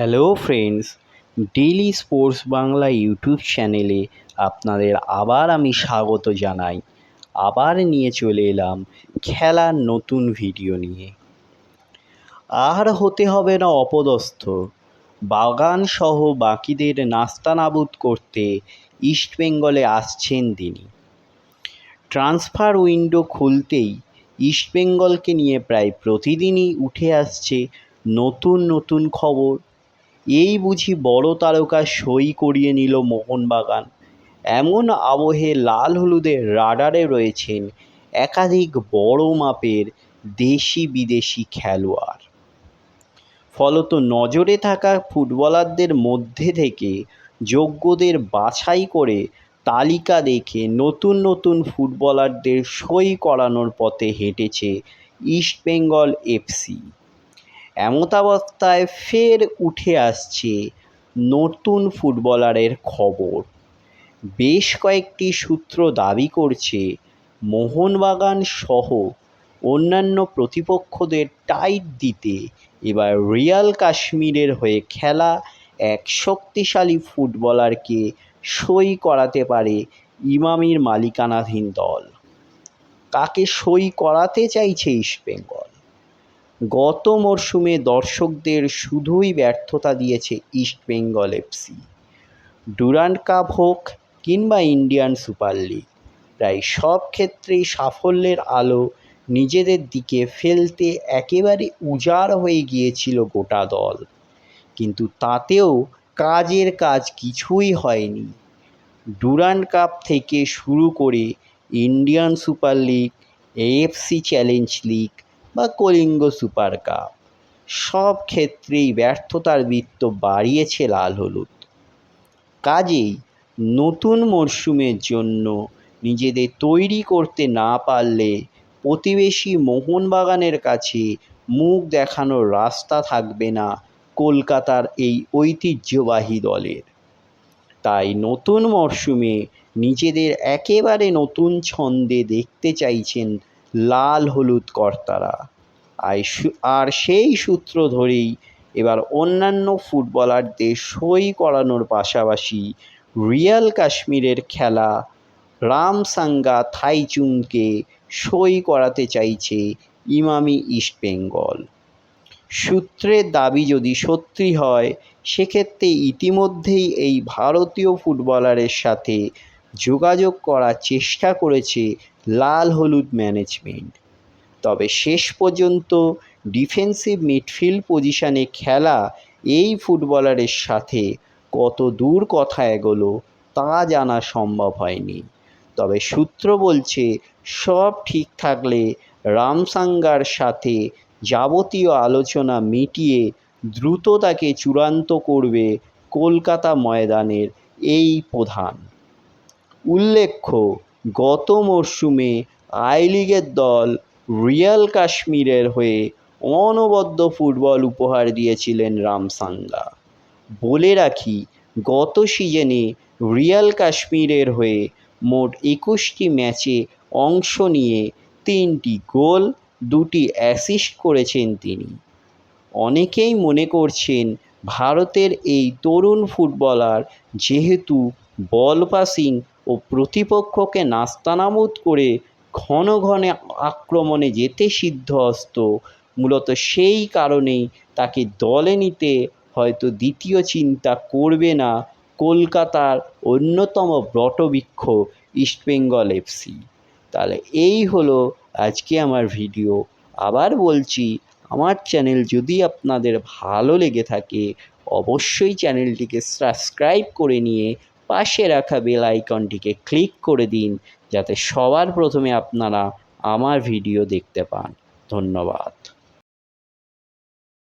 Hello friends daily sports Bangla YouTube চ্যানেলে আপনাদের আবার আমি স্বাগত জানাই। আবার নিয়ে চলে এলাম খেলার নতুন ভিডিও নিয়ে। আর হতে হবে না অপদস্থ। বাগান সহ বাকিদের নাস্তানাবুদ করতে ইস্টবেঙ্গলে আসছেন তিনি। ট্রান্সফার উইন্ডো খুলতেই ইস্টবেঙ্গলকে নিয়ে প্রায় প্রতিদিনই উঠে আসছে নতুন নতুন খবর। এই বুঝি বড় তারকা সই করিয়ে নিল মোহনবাগান। এমন আবহে লাল হলুদের রাডারে রয়েছেন একাধিক বড় মাপের দেশি বিদেশি খেলোয়াড়। ফলত নজরে থাকা ফুটবলারদের মধ্যে থেকে যোগ্যদের বাছাই করে তালিকা দেখে নতুন নতুন ফুটবলারদের সই করানোর পথে হেঁটেছে ইস্টবেঙ্গল এফসি। এমতাবস্থায় ফের উঠে আসছে নতুন ফুটবলারের খবর। বেশ কয়েকটি সূত্র দাবি করছে, মোহনবাগান সহ অন্যান্য প্রতিপক্ষদের টাইট দিতে এবার রিয়াল কাশ্মীরের হয়ে খেলা এক শক্তিশালী ফুটবলারকে সই করাতে পারে ইমামির মালিকানাধীন দল। কাকে সই করাতে চাইছে ইস্টবেঙ্গল গত মরশুমে দর্শকদের শুধুই ব্যর্থতা দিয়েছে ইস্টবেঙ্গল এফসি ডুরান্ড কাপ হোক কিংবা ইন্ডিয়ান সুপার লিগ, প্রায় সব ক্ষেত্রেই সাফল্যের আলো নিজেদের দিকে ফেলতে একেবারে উজাড় হয়ে গিয়েছিল গোটা দল। কিন্তু তাতেও কাজের কাজ কিছুই হয়নি। ডুরান্ড কাপ থেকে শুরু করে Indian super league AFC challenge league বা কলিঙ্গ সুপার কাপ। সব ক্ষেত্রেই ব্যর্থতার বৃত্ত বাড়িয়েছে লাল হলুদ। কাজেই নতুন মরশুমের জন্য নিজেদের তৈরি করতে না পারলে প্রতিবেশী মোহনবাগানের কাছে মুখ দেখানোর রাস্তা থাকবে না কলকাতার এই ঐতিহ্যবাহী দলের। তাই নতুন মরশুমে নিজেদের একেবারে নতুন ছন্দে দেখতে চাইছেন লাল হলুদ কর্তারা। আর সেই সূত্র ধরেই এবার অন্যান্য ফুটবলারদের সই করানোর পাশাপাশি রিয়াল কাশ্মীরের খেলা রামসাঙ্গা থাইচুংকে সই করাতে চাইছে ইমামি ইস্টবেঙ্গল সূত্রের দাবি যদি সত্যি হয়, সেক্ষেত্রে ইতিমধ্যেই এই ভারতীয় ফুটবলারের সাথে যোগাযোগ করার চেষ্টা করেছে লাল হলুদ ম্যানেজমেন্ট তবে শেষ পর্যন্ত ডিফেন্সিভ মিডফিল্ড পজিশনে খেলা এই ফুটবলারের সাথে কত দূর কথা এগোলো তা জানা সম্ভব হয়নি। তবে সূত্র বলছে, সব ঠিক থাকলে রামসাঙ্গার সাথে যাবতীয় আলোচনা মিটিয়ে দ্রুত তাকে চূড়ান্ত করবে কলকাতা ময়দানের এই প্রধান। উল্লেখ্য গত মরশুমে আই লিগের দল রিয়াল কাশ্মীরের হয়ে অনবদ্য ফুটবল উপহার দিয়েছিলেন রামসাঙ্গা বলে রাখি, গত সিজনে রিয়াল কাশ্মীরের হয়ে মোট একুশটি ম্যাচে অংশ নিয়ে তিনটি গোল, দুটি অ্যাসিস্ট করেছেন তিনি। অনেকেই মনে করছেন ভারতের এই তরুণ ফুটবলার যেহেতু বল পাসিং ও প্রতিপক্ষকে নাস্তানাবুদ করে ঘন ঘন আক্রমণে যেতে সিদ্ধ সিদ্ধহস্ত। মূলত সেই কারণেই তাকে দলে নিতে হয়তো দ্বিতীয় চিন্তা করবে না কলকাতার অন্যতম বটবৃক্ষ ইস্টবেঙ্গল এফসি তাহলে এই হলো আজকে আমার ভিডিও। আবার বলছি, আমার চ্যানেল যদি আপনাদের ভালো লেগে থাকে, অবশ্যই চ্যানেলটিকে সাবস্ক্রাইব করে নিয়ে পাশে রাখা বেল আইকনটিকে ক্লিক করে দিন, যাতে সবার প্রথমে আপনারা আমার ভিডিও দেখতে পান। ধন্যবাদ।